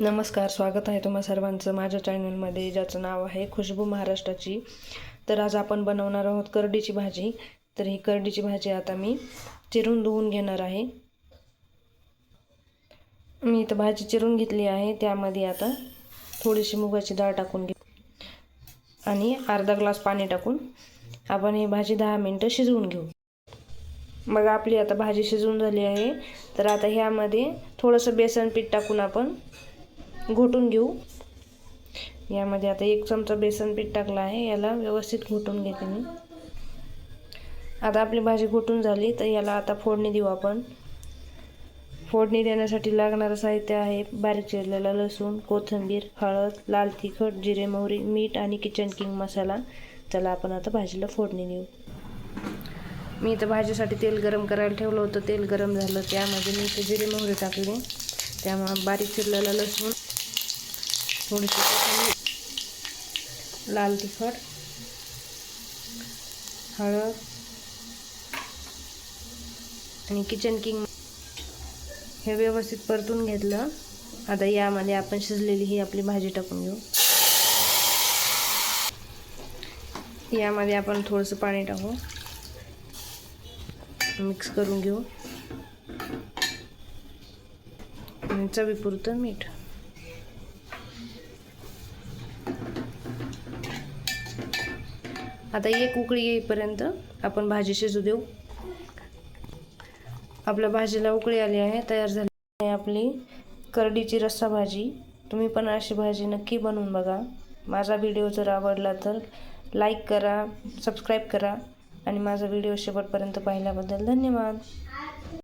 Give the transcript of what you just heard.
नमस्कार स्वागत आहे तुम्हा सर्वांचं माझ्या चॅनलमध्ये ज्याचं नाव आहे खुशबू महाराष्ट्राची. तर आज आपण बनवणार आहोत करडीची भाजी. तर ही करडीची भाजी आता मी चिरून धुवून घेणार आहे. मी इथं भाजी चिरून घेतली आहे. त्यामध्ये आता थोडीशी मुगाची डाळ टाकून घे आणि अर्धा ग्लास पाणी टाकून आपण ही भाजी दहा मिनटं शिजवून घेऊ. मग आपली आता भाजी शिजवून झाली आहे. तर आता ह्यामध्ये थोडंसं बेसन पीठ टाकून आपण घोटून घेऊ. यामध्ये आता एक चमचा बेसन पीठ टाकलं आहे याला व्यवस्थित घोटून घेते मी. आता आपली भाजी घोटून झाली तर याला आता फोडणी देऊ आपण. फोडणी देण्यासाठी लागणारं साहित्य आहे बारीक चिरलेला लसूण कोथिंबीर हळद लाल तिखट जिरे मोहरी मीठ आणि किचन किंग मसाला. चला आपण आता भाजीला फोडणी देऊ. मी इथं भाजीसाठी तेल गरम करायला ठेवलं होतं. तेल गरम झालं त्यामध्ये मी इथं जिरे मोहरी टाकली. त्यामुळं बारीक चिरलेला लसूण थोडीशी त्याच्यामध्ये लाल तिखट हळद आणि किचन किंग हे व्यवस्थित परतून घेतलं. आता यामध्ये आपण शिजलेली ही आपली भाजी टाकून घेऊ. यामध्ये आपण थोडंसं पाणी टाकू. मिक्स करून घेऊ. आणि चवीपुरतं मीठ. आता एक उकळी येईपर्यंत आपण भाजी शिजू देऊ. आपल्या भाजीला उकळी आली आहे तयार झाली आहे आपली करडीची रस्सा भाजी. तुम्ही पण अशी भाजी नक्की बनवून बघा. माझा व्हिडिओ जर आवडला तर लाईक करा सबस्क्राईब करा आणि माझा व्हिडिओ शेवटपर्यंत पाहिल्याबद्दल धन्यवाद.